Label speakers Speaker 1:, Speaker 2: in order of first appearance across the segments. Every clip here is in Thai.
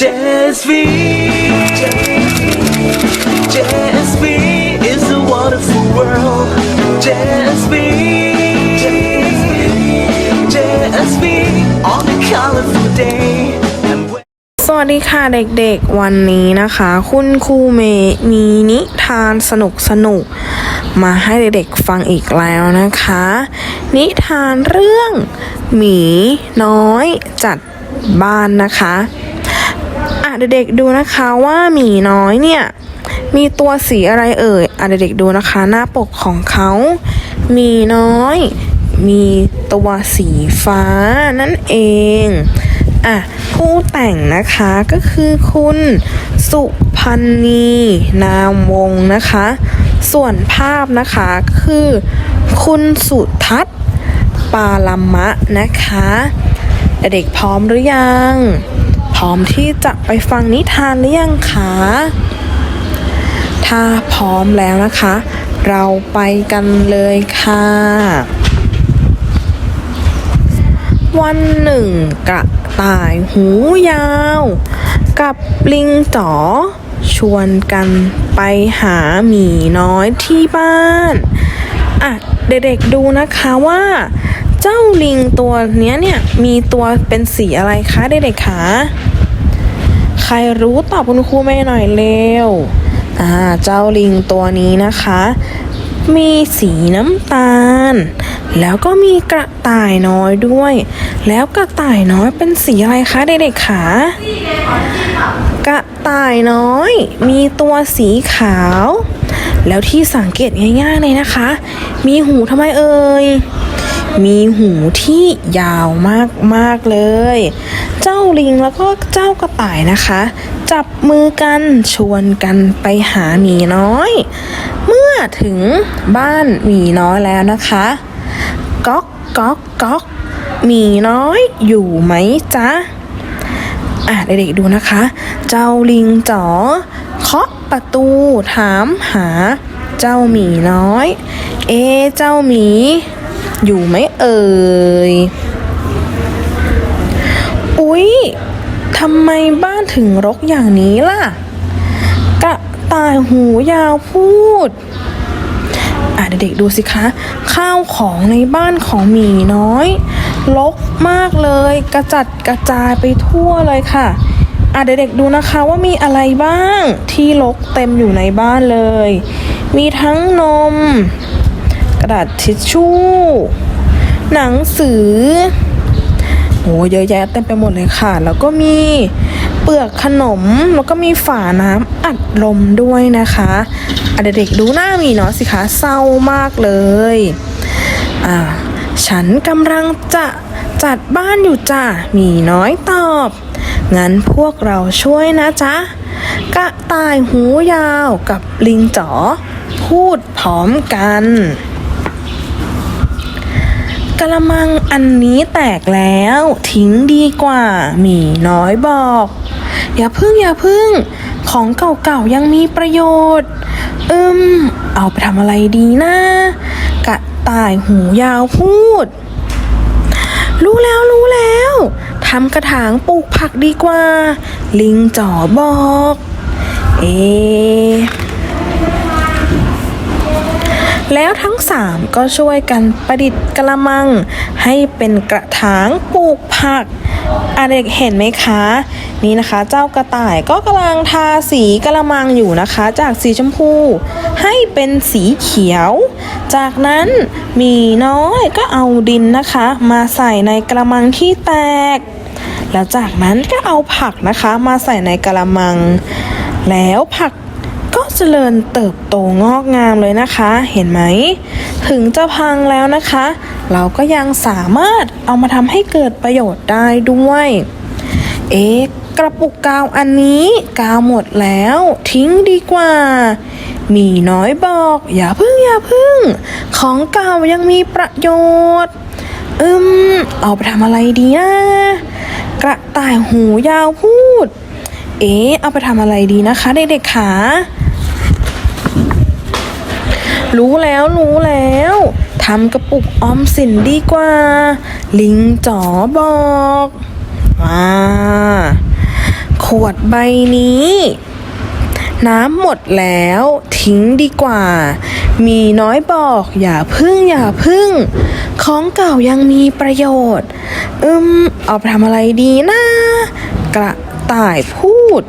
Speaker 1: JSV JSV is a wonderful world JSV JSV on a colorful day
Speaker 2: สวัสดีค่ะเด็กๆ วันนี้นะคะ คุณครูเมย์มีนิทานสนุกสนุกมาให้เด็กๆฟังอีกแล้วนะคะ นิทานเรื่อง หมีน้อยจัดบ้านนะคะ อะเด็กๆดูนะคะว่าหมีน้อยเนี่ย มีตัวสีอะไรเอ่ยอะเด็กๆดูนะคะ หน้าปกของเขาหมีน้อย มีตัวสีฟ้านั่นเองอะผู้แต่งนะคะก็คือคุณสุพันนีนามวงศ์นะคะ ส่วนภาพนะคะคือคุณสุทัศน์ปาลมะนะคะ เด็กๆพร้อมหรือยัง ร้อมที่จะไปฟังนิทานหรือยังคะ ถ้าพร้อมแล้วนะคะ เราไปกันเลยค่ะ วันหนึ่งกระต่ายหูยาว กับลิงจ๋อ ชวนกันไปหาหมีน้อยที่บ้าน อะ เด็กๆดูนะคะว่า เจ้าลิงตัวเนี้ยเนี่ยมีตัวเป็นสีอะไรคะเด็กๆคะใครรู้ตอบคุณครูไม่หน่อยเร็วอ่าเจ้าลิงตัวนี้นะคะ มีสีน้ำตาล แล้วก็มีกระต่ายน้อยด้วย แล้วกระต่ายน้อยเป็นสีอะไรคะเด็กๆคะกระต่ายน้อย มีตัวสีขาว แล้วที่สังเกตง่ายๆเลยนะคะ มีหูทำไมเอ่ย มีหูที่ยาวมากๆเลย เจ้าลิงแล้วก็เจ้ากระต่ายนะคะ จับมือกันชวนกันไปหาหมีน้อย เมื่อถึงบ้านหมีน้อยแล้วนะคะก๊อกก๊อกก๊อกหมีน้อยอยู่ไหมจ๊ะอะเด็กๆดูนะคะ เจ้าลิงจ๋อเคาะประตูถามหา เจ้าหมีน้อย เอเจ้าหมี อยู่ไหมเอ่ย อุ๊ยทำไมบ้านถึงรกอย่างนี้ล่ะ กระต่ายหูยาวพูด อะเด็กๆดูสิคะ ข้าวของในบ้านของหมีน้อยรกมากเลย กระจัดกระจายไปทั่วเลยค่ะอะเด็กๆดูนะคะว่ามีอะไรบ้างที่รกเต็มอยู่ในบ้านเลย มีทั้งนม กระดาษทิชชู่ หนังสือโอ้เยอะแยะเต็มไปหมดเลยค่ะ แล้วก็มีเปลือกขนม แล้วก็มีฝาน้ำอัดลมด้วยนะคะอะเด็กๆดูหน้ามีเนาะสิคะเศร้ามากเลยอ่าฉันกำลังจะจัดบ้านอยู่จ้ะมีน้อยตอบ งั้นพวกเราช่วยนะจ๊ะ กระต่ายหูยาวกับลิงจ๋อพูดพร้อมกัน กระมังอันนี้แตกแล้ว ทิ้งดีกว่า หมีน้อยบอก อย่าพึ่งอย่าพึ่ง ของเก่าๆยังมีประโยชน์ อืม เอาไปทำอะไรดีนะ กระต่ายหูยาวพูด รู้แล้วรู้แล้วทำกระถางปลูกผักดีกว่า ลิงจ๋อบอก เอ แล้วทั้งสามก็ช่วยกันประดิษฐ์กระมัง ให้เป็นกระถางปลูกผักอะเด็กเห็นไหมคะ นี่นะคะ เจ้ากระต่ายก็กำลังทาสีกระมังอยู่นะคะ จากสีชมพู ให้เป็นสีเขียว จากนั้นมีน้อยก็เอาดินนะคะ มาใส่ในกระมังที่แตก แล้วจากนั้นก็เอาผักนะคะ มาใส่ในกระมัง แล้วผัก เจริญเติบโตงอกงามเลยนะคะ เห็นไหม ถึงจะพังแล้วนะคะ เราก็ยังสามารถเอามาทำให้เกิดประโยชน์ได้ด้วย เอ๊ะกระปุกกาวอันนี้กาวหมดแล้ว ทิ้งดีกว่า มีน้อยบอก อย่าพึ่งอย่าพึ่ง ของเก่ายังมีประโยชน์ อืม เอาไปทำอะไรดีนะกระต่ายหูยาวพูด เอ๊ะ เอาไปทำอะไรดีนะคะเด็กๆขา รู้แล้วรู้แล้วทำกระปุกออมสินดีกว่า ลิงจ๋อบอกว้าควดใบนี้ น้ำหมดแล้วทิ้งดีกว่า มีน้อยบอกอย่าพึ่งอย่าพึ่ง ของเก่ายังมีประโยชน์ อืม เอาไปทำอะไรดีนะ กระต่ายพูด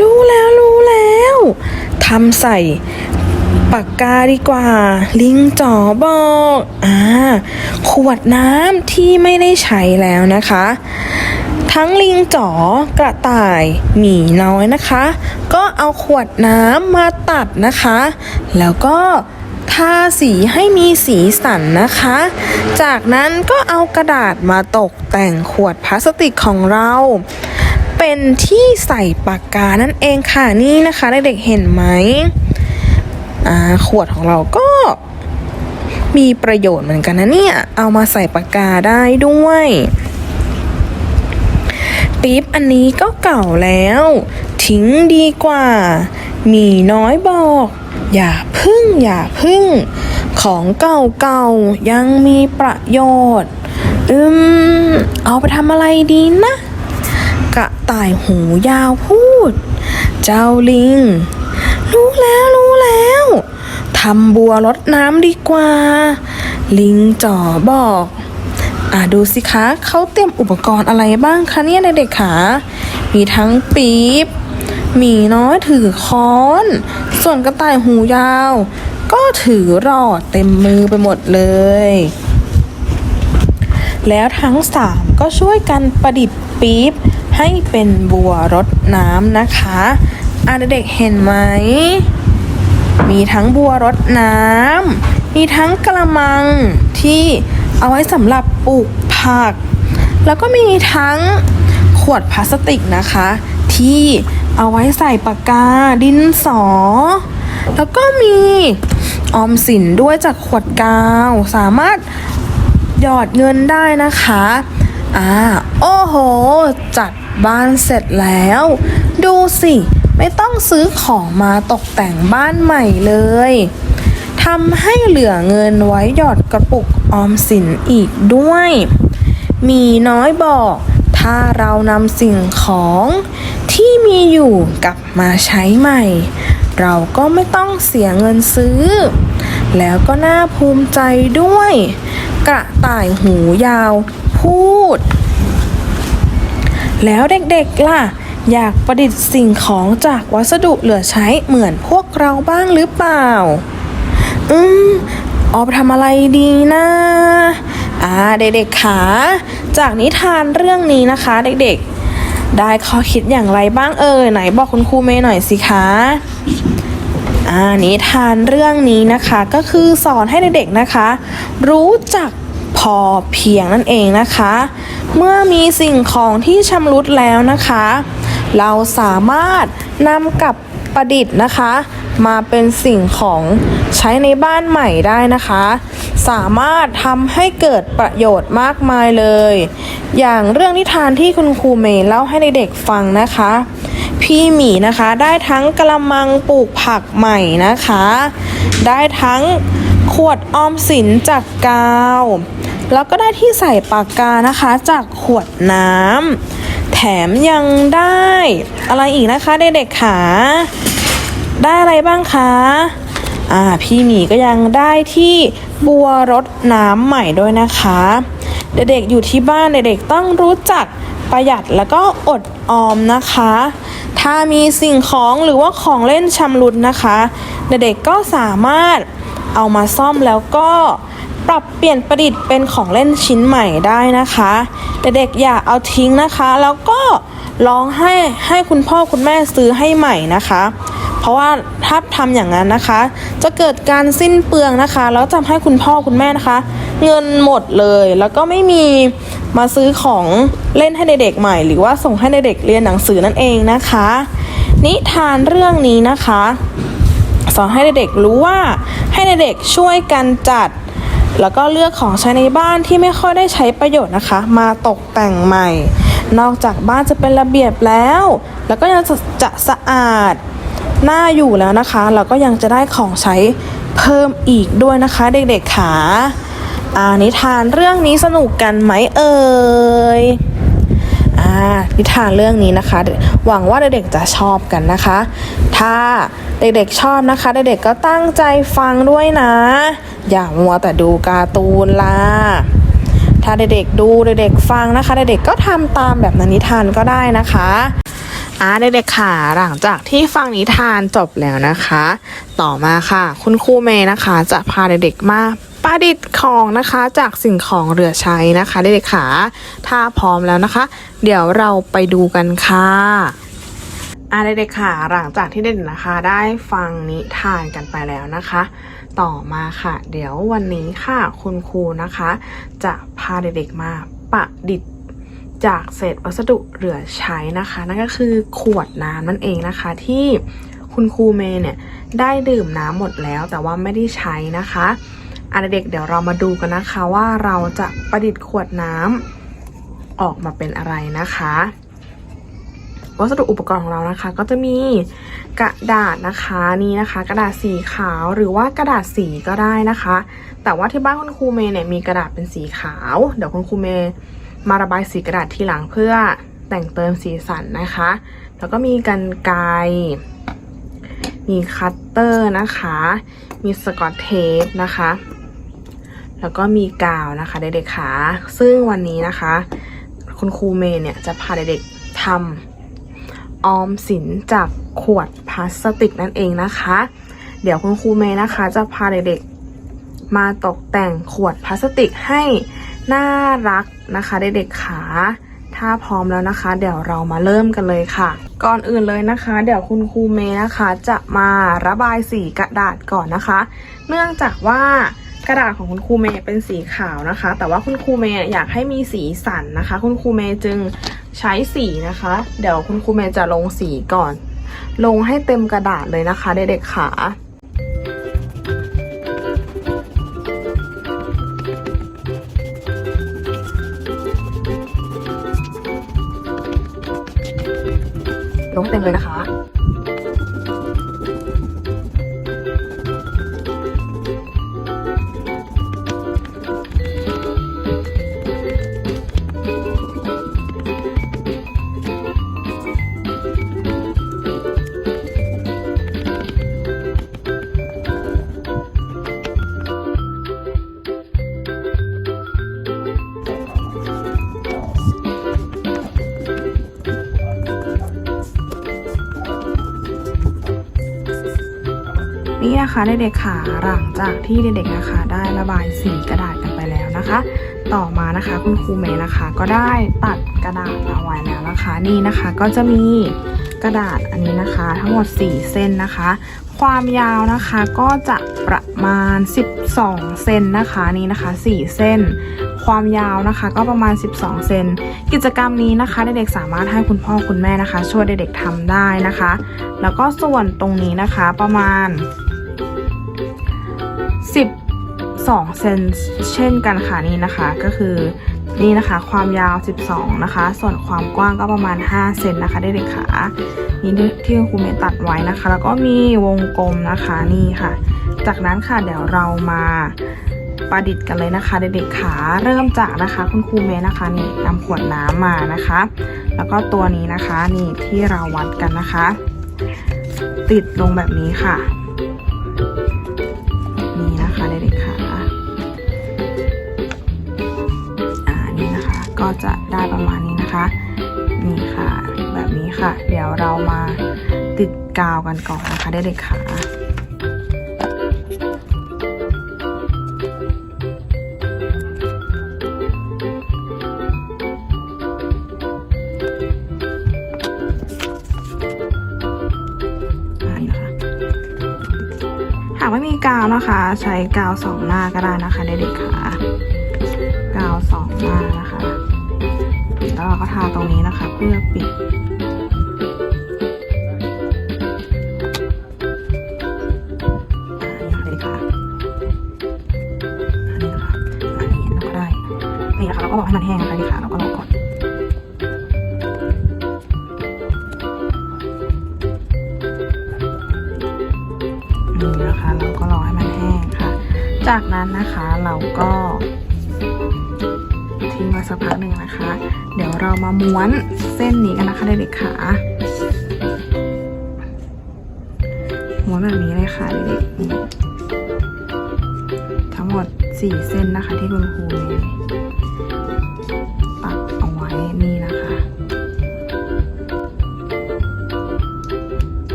Speaker 2: รู้แล้วรู้แล้ว ทำใส่ปากกาดีกว่า ลิงจ๋อบอกอ่าขวดน้ำที่ไม่ได้ใช้แล้วนะคะ ทั้งลิงจ๋อกระต่ายหมีน้อยนะคะ ก็เอาขวดน้ำมาตัดนะคะ แล้วก็ทาสีให้มีสีสันนะคะ จากนั้นก็เอากระดาษมาตกแต่งขวดพลาสติกของเรา เป็นที่ใส่ปากกานั่นเองค่ะนี่นะคะเด็กๆเห็นไหมอ่าขวดของเราก็มีประโยชน์เหมือนกันนะเนี่ย เอามาใส่ปากกาได้ด้วยปิ๊บอันนี้ก็เก่าแล้ว ทิ้งดีกว่า มีน้อยบอก อย่าพึ่งอย่าพึ่ง ของเก่าๆยังมีประโยชน์ อืม เอาไปทำอะไรดีนะ ต่ายหูยาวพูด เจ้าลิง รู้แล้วรู้แล้วทำบัวรดน้ำดีกว่า ลิงจ๋อบอกอ่าดูสิคะเขาเตรียมอุปกรณ์อะไรบ้างคะเนี่ยเด็กๆคะมีทั้งปี๊บหมีน้อยถือค้อน ส่วนกระต่ายหูยาว ก็ถือรอดเต็มมือไปหมดเลย แล้วทั้งสามก็ช่วยกันประดิษฐ์ปี๊บ ให้เป็นบัวรดน้ำนะคะอ่าเด็กๆเห็นไหม มีทั้งบัวรดน้ำมีทั้งกระมังที่เอาไว้สำหรับปลูกผัก แล้วก็มีทั้งขวดพลาสติกนะคะ ที่เอาไว้ใส่ปากกาดินสอ แล้วก็มีออมสินด้วยจากขวดกาว สามารถหยอดเงินได้นะคะ อ่า โอ้โห จัด บ้านเสร็จแล้ว ดูสิ ไม่ต้องซื้อของมาตกแต่งบ้านใหม่เลยทำให้เหลือเงินไว้หยอดกระปุกออมสินอีกด้วย มีน้อยบอก ถ้าเรานำสิ่งของที่มีอยู่กลับมาใช้ใหม่ เราก็ไม่ต้องเสียเงินซื้อ แล้วก็น่าภูมิใจด้วย กระต่ายหูยาวพูด แล้วเด็กๆล่ะ อยากประดิษฐ์สิ่งของจากวัสดุเหลือใช้เหมือนพวกเราบ้างหรือเปล่า อืมเอาไปทำอะไรดีนะอ่าเด็กๆขาจากนิทานเรื่องนี้นะคะ เด็กๆ ได้ข้อคิดอย่างไรบ้างเอ่ยไหนบอกคุณครูเมย์หน่อยสิคะอ่านิทานเรื่องนี้นะคะ ก็คือสอนให้เด็กๆนะคะ รู้จัก พอเพียงนั่นเองนะคะ เมื่อมีสิ่งของที่ชำรุดแล้วนะคะ เราสามารถนำกลับประดิษฐ์นะคะ มาเป็นสิ่งของใช้ในบ้านใหม่ได้นะคะ สามารถทำให้เกิดประโยชน์มากมายเลย อย่างเรื่องนิทานที่คุณครูเมย์เล่าให้เด็กๆฟังนะคะ พี่หมีนะคะได้ทั้งกระมังปลูกผักใหม่นะคะ ได้ทั้ง ขวดออมสินจากกาว แล้วก็ได้ที่ใส่ปากกานะคะจากขวดน้ำแถมยังได้ อะไรอีกนะคะเด็กๆขาได้อะไรบ้างคะอ่าพี่หมีก็ยังได้ที่บัวรดน้ำใหม่ด้วยนะคะ เด็กๆอยู่ที่บ้านเด็กๆต้องรู้จักประหยัดแล้วก็อดออมนะคะ ถ้ามีสิ่งของหรือว่าของเล่นชำรุดนะคะ เด็กๆก็สามารถ เอามาซ่อมแล้วก็ปรับเปลี่ยนประดิษฐ์เป็นของเล่นชิ้นใหม่ได้นะคะเด็กๆอย่าเอาทิ้งนะคะ แล้วก็ลองให้ให้คุณพ่อคุณแม่ซื้อให้ใหม่นะคะ เพราะว่าถ้าทำอย่างนั้นนะคะ จะเกิดการสิ้นเปลืองนะคะ แล้วทำให้คุณพ่อคุณแม่นะคะ เงินหมดเลยแล้วก็ไม่มีมาซื้อของเล่นให้เด็กๆใหม่ หรือว่าส่งให้เด็กๆเรียนหนังสือนั่นเองนะคะ นิทานเรื่องนี้นะคะ สอนให้เด็กๆรู้ว่าให้เด็กๆช่วยกันจัด แล้วก็เลือกของใช้ในบ้านที่ไม่ค่อยได้ใช้ประโยชน์นะคะ มาตกแต่งใหม่ นอกจากบ้านจะเป็นระเบียบแล้ว แล้วก็ยังจะสะอาดน่าอยู่แล้วนะคะเราก็ยังจะได้ของใช้เพิ่มอีกด้วยนะคะ เด็กๆขาอ่านิทานเรื่องนี้สนุกกันไหมเอ่ยอ่านิทานเรื่องนี้นะคะ หวังว่าเด็กๆจะชอบกันนะคะ ถ้า เด็กๆชอบนะคะ เด็กๆก็ตั้งใจฟังด้วยนะ อย่ามัวแต่ดูการ์ตูนล่ะถ้าเด็กๆดูเด็กๆฟังนะคะ เด็กๆก็ทำตามแบบนนิทานก็ได้นะคะอ่าเด็กๆค่ะหลังจากที่ฟังนิทานจบแล้วนะคะ ต่อมาค่ะ คุณครูเมย์นะคะ จะพาเด็กๆมาประดิษฐ์ของนะคะจากสิ่งของเหลือใช้นะคะเด็กๆค่ะถ้าพร้อมแล้วนะคะ เดี๋ยวเราไปดูกันค่ะ อ่าเด็กๆค่ะ หลังจากที่เด็กๆนะคะ ได้ฟังนิทานกันไปแล้วนะคะ ต่อมาค่ะ เดี๋ยววันนี้ค่ะคุณครูนะคะ จะพาเด็กๆมาประดิษฐ์จากเศษวัสดุเหลือใช้นะคะ นั่นก็คือขวดน้ำนั่นเองนะคะ ที่คุณครูเมย์เนี่ยได้ดื่มน้ำหมดแล้วแต่ว่าไม่ได้ใช้นะคะอะเด็กๆเดี๋ยวเรามาดูกันนะคะว่าเราจะประดิษฐ์ขวดน้ำออกมาเป็นอะไรนะคะ วัสดุอุปกรณ์ของเรานะคะ ก็จะมีกระดาษนะคะนี่นะคะ กระดาษสีขาวหรือว่ากระดาษสีก็ได้นะคะ แต่ว่าที่บ้านคุณครูเมย์เนี่ยมีกระดาษเป็นสีขาว เดี๋ยวคุณครูเมย์มาระบายสีกระดาษทีหลังเพื่อแต่งเติมสีสันนะคะ แล้วก็มีกันไกมีคัตเตอร์นะคะ มีสกอตเทปนะคะ แล้วก็มีกาวนะคะเด็กๆค่ะซึ่งวันนี้นะคะ คุณครูเมย์เนี่ยจะพาเด็กๆทำ ออมสินจากขวดพลาสติกนั่นเองนะคะ เดี๋ยวคุณครูเมย์นะคะ จะพาเด็กๆมาตกแต่งขวดพลาสติกให้น่ารักนะคะเด็กๆขาถ้าพร้อมแล้วนะคะ เดี๋ยวเรามาเริ่มกันเลยค่ะ ก่อนอื่นเลยนะคะ เดี๋ยวคุณครูเมย์นะคะ จะมาระบายสีกระดาษก่อนนะคะ เนื่องจากว่ากระดาษของคุณครูเมย์เป็นสีขาวนะคะ แต่ว่าคุณครูเมย์อยากให้มีสีสันนะคะ คุณครูเมย์จึง ใช้สีนะคะ เดี๋ยวคุณครูเมย์จะลงสีก่อน ลงให้เต็มกระดาษเลยนะคะเด็กๆขาลงเต็มเลยนะคะ นี่นะคะเด็กๆค่ะหลังจากที่เด็กๆนะคะ ได้ระบายสีกระดาษกันไปแล้วนะคะ ต่อมานะคะคุณครูเมย์นะคะ ก็ได้ตัดกระดาษเอาไว้แล้วนะคะ นี่นะคะก็จะมีกระดาษอันนี้นะคะ ทั้งหมด 4 เส้นนะคะ ความยาวนะคะก็จะประมาณ 12 เซนนะคะนี่นะคะ 4 เส้น ความยาวนะคะก็ประมาณ 12 เซนกิจกรรมนี้นะคะเด็กๆสามารถให้คุณพ่อคุณแม่นะคะ ช่วยเด็กๆทำได้นะคะ แล้วก็ส่วนตรงนี้นะคะประมาณ 12เซนเช่นกันค่ะนี่นะคะก็คือนี่นะคะความยาว 12 นะคะ ส่วนความกว้างก็ประมาณ 5 เซนนะคะเด็กๆค่ะนี่ที่ครูเมย์ตัดไว้นะคะ แล้วก็มีวงกลมนะคะนี่ค่ะ จากนั้นค่ะเดี๋ยวเรามาประดิษฐ์กันเลยนะคะเด็กๆขาเริ่มจากนะคะ คุณครูเมย์นะคะนี่นำขวดน้ำมานะคะ แล้วก็ตัวนี้นะคะนี่ที่เราวัดกันนะคะ ติดลงแบบนี้ค่ะ ก็จะได้ประมาณนี้นะคะ นี่ค่ะ แบบนี้ค่ะ เดี๋ยวเรามาติดกาวกันก่อนนะคะเด็กๆค่ะานี่นะคะหากไม่มีกาวนะคะ ใช้กาวสองหน้าก็ได้นะคะเด็กๆค่ะ กาวสองหน้านะ เราก็ทาตรงนี้นะคะ เพื่อปิดอ่านี่ค่ะเด็กๆค่ะอันนี้นะคะอันนี้เราก็ได้นี่นะคะเราก็รอให้มันแห้งนะคะด็กๆค่ะเราก็รอก่อนนี่นะคะเราก็รอให้มันแห้งค่ะ จากนั้นนะคะเราก็ สักพักหนึ่งนะคะ เดี๋ยวเรามาม้วนเส้นนี้กันนะคะเด็กๆขาม้วนแบบนี้เลยค่ะเด็กๆนี่ทั้งหมด 4 เส้นนะคะที่คุณครู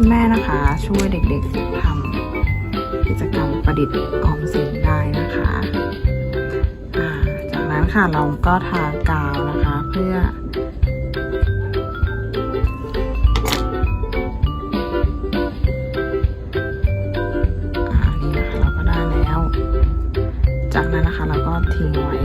Speaker 2: คุณแม่นะคะ ช่วยเด็กๆทำกิจกรรมประดิษฐ์ออมสินได้นะคะจากนั้นค่ะเราก็ทากาวนะคะเพื่ออ่านี่นะคะเราก็ได้แล้วจากนั้นนะคะเราก็ทิ้งไว้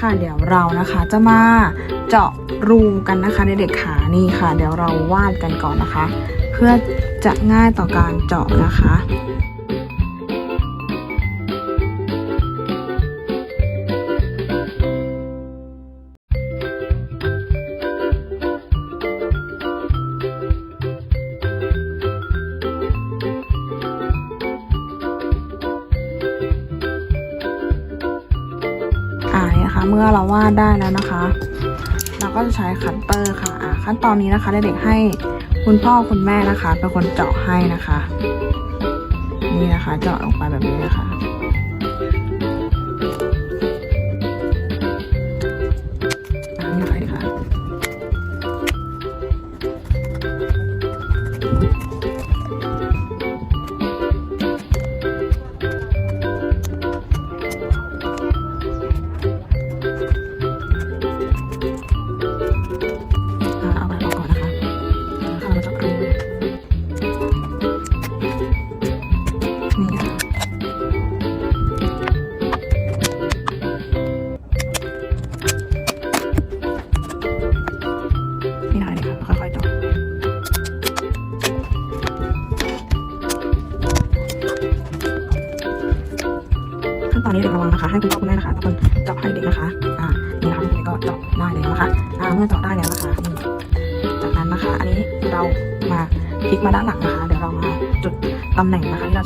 Speaker 2: ค่ะ เดี๋ยวเรานะคะจะมาเจาะรูกันนะคะในเด็กขานี่ค่ะ เดี๋ยวเราวาดกันก่อนนะคะ เพื่อจะง่ายต่อการเจาะนะคะ เมื่อเราวาดได้แล้วนะคะ เราก็จะใช้คัตเตอร์ค่ะะขั้นตอนนี้นะคะเด็กๆให้คุณพ่อคุณแม่นะคะเป็นคนเจาะให้นะคะ นี่นะคะเจาะลงไปแบบนี้นะคะ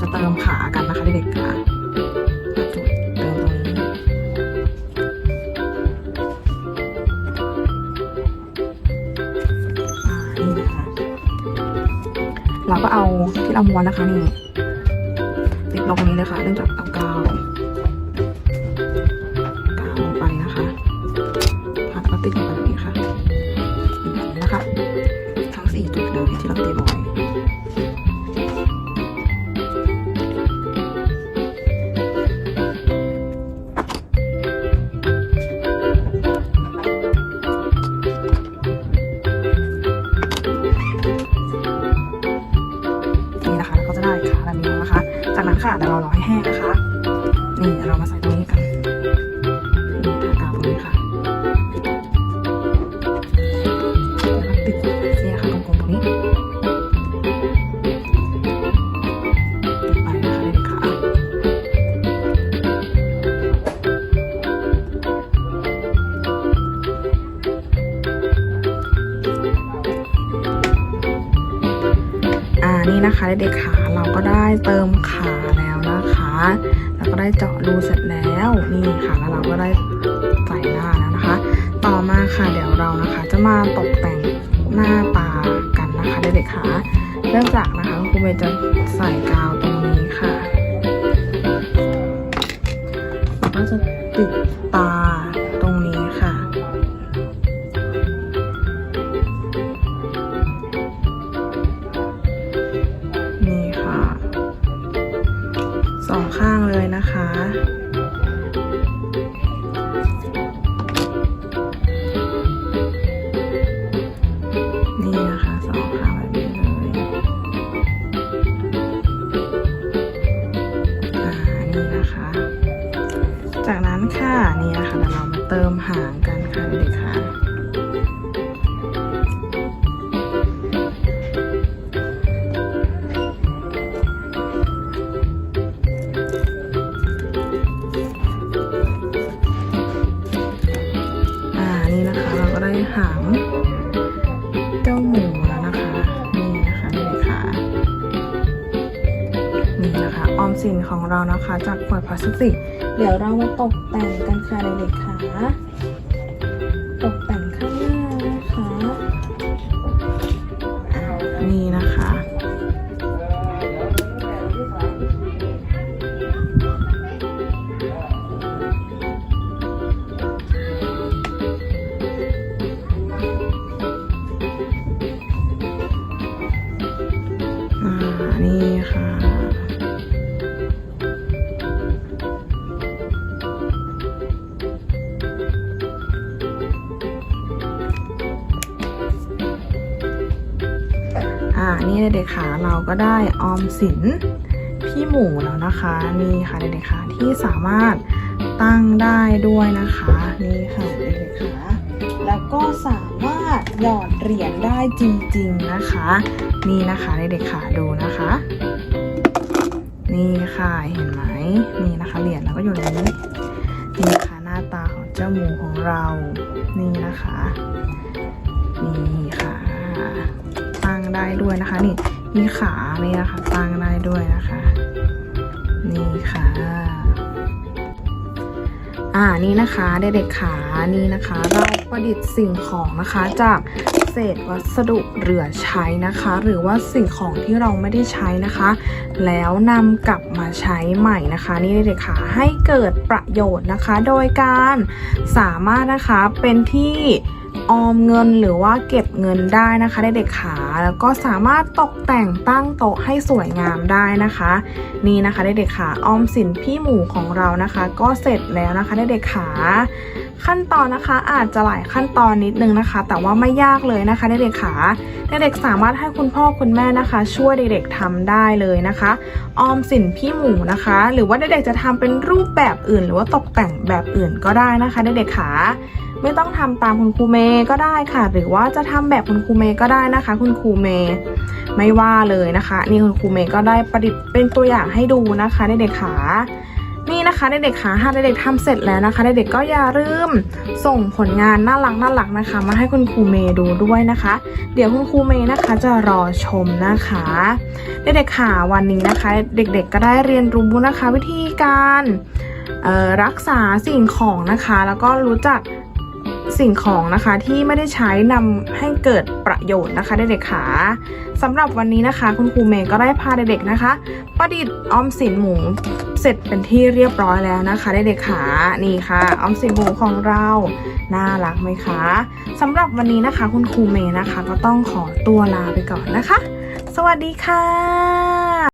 Speaker 2: จะเติมขากันนะคะเด็กๆค่ะมาจุดเติมตรงนี้อ่านี่นะคะเราก็เอาที่เราม้วนนะคะนี่ติดลงตรงนี้เลยค่ะเนื่องจากเอากาว นี่นะคะเด็กๆขาเราก็ได้เติมขาแล้วนะคะแล้วก็ได้เจาะรูเสร็จแล้วนี่ค่ะแล้วเราก็ได้ใส่หน้าแล้วนะคะ ต่อมาค่ะเดี๋ยวเรานะคะ จะมาตกแต่งหน้าตากันนะคะเด็กๆขาเริ่มจากนะคะคุณครูเมย์จะใส่กาวตรงนี้ สองข้างเลยนะคะ นี่นะคะ ออมสินของเรานะคะจากขวดพลาสติก เดี๋ยวเรามาตกแต่งกันค่ะเด็กๆค่ะ ตกแต่ง ก็ได้ออมสินพี่หมูแล้วนะคะนี่ค่ะเด็กๆค่ะที่สามารถตั้งได้ด้วยนะคะนี่ค่ะเด็กๆค่ะแล้วก็สามารถหยอดเหรียญได้จริงๆนะคะ นี่นะคะเด็กๆค่ะดูนะคะ นี่ค่ะเห็นไหมนี่นะคะเหรียญแล้วก็อยู่ในนี้นี่ค่ะหน้าตาของเจ้าหมูของเรา นี่นะคะนี่ค่ะตั้งได้ด้วยนะคะนี่ มีขานี่นะคะตั้งได้ด้วยนะคะ นี่ค่ะ อ่านี่นะคะเด็กๆขานี่นะคะ เราประดิษฐ์สิ่งของนะคะจากเศษวัสดุเหลือใช้นะคะ หรือว่าสิ่งของที่เราไม่ได้ใช้นะคะ แล้วนำกลับมาใช้ใหม่นะคะ นี่เด็กๆค่ะให้เกิดประโยชน์นะคะ โดยการสามารถนะคะเป็นที่ ออมเงินหรือว่าเก็บเงินได้นะคะเด็กๆขาแล้วก็สามารถตกแต่งตั้งโต๊ะให้สวยงามได้นะคะ นี่นะคะเด็กๆขาออมสินพี่หมูของเรานะคะ ก็เสร็จแล้วนะคะเด็กๆขาขั้นตอนนะคะอาจจะหลายขั้นตอนนิดนึงนะคะ แต่ว่าไม่ยากเลยนะคะเด็กๆขาเด็กๆสามารถให้คุณพ่อคุณแม่นะคะ ช่วยเด็กๆทำได้เลยนะคะ ออมสินพี่หมูนะคะ หรือว่าเด็กๆจะทำเป็นรูปแบบอื่น หรือว่าตกแต่งแบบอื่นก็ได้นะคะเด็กๆขา ไม่ต้องทำตามคุณครูเมย์ก็ได้ค่ะ หรือว่าจะทำแบบคุณครูเมย์ก็ได้นะคะ คุณครูเมย์ไม่ว่าเลยนะคะ นี่คุณครูเมย์ก็ได้ประดิษฐ์เป็นตัวอย่างให้ดูนะคะเด็กๆขานี่นะคะเด็กๆขาถ้าเด็กๆทำเสร็จแล้วนะคะเด็กๆก็อย่าลืมส่งผลงานน่ารักน่ารักนะคะ มาให้คุณครูเมย์ดูด้วยนะคะ เดี๋ยวคุณครูเมย์นะคะจะรอชมนะคะเด็กๆค่ะวันนี้นะคะ เด็กๆก็ได้เรียนรู้นะคะ วิธีการรักษาสิ่งของนะคะ แล้วก็รู้จัก สิ่งของนะคะที่ไม่ได้ใช้นำให้เกิดประโยชน์นะคะเด็กๆค่ะสำหรับวันนี้นะคะ คุณครูเมย์ก็ได้พาเด็กๆนะคะ ประดิษฐ์ออมสินหมูเสร็จเป็นที่เรียบร้อยแล้วนะคะเด็กๆค่ะนี่ค่ะออมสินหมูของเราน่ารักไหมคะสำหรับวันนี้นะคะ คุณครูเมย์นะคะ ก็ต้องขอตัวลาไปก่อนนะคะ สวัสดีค่ะ